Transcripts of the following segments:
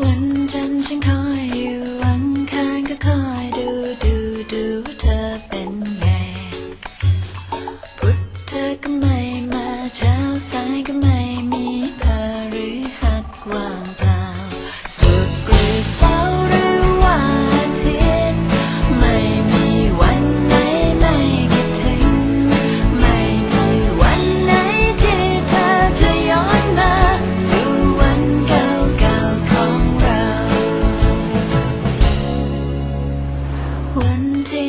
วันจันฉันคอยอยู่วันค้าก็คอยดูดูดูเธอเป็นไงพุธเธอก็ไม่มาเช้าสายก็ไม่มีพฤหัสว่า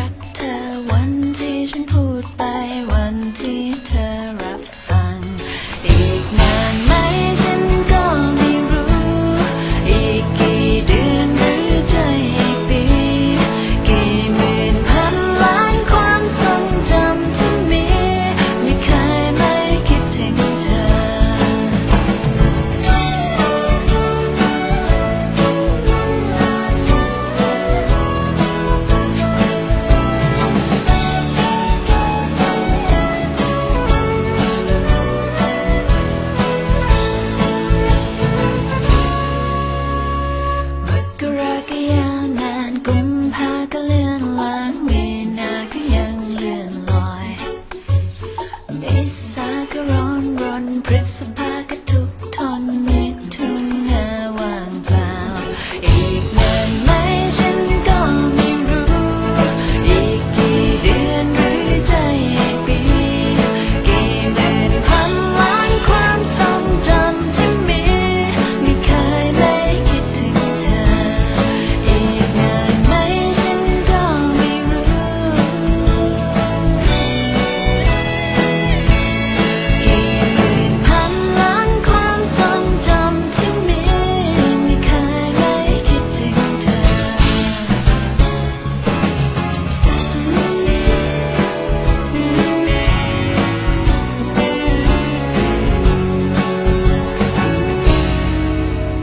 ั Like a run, run, principle.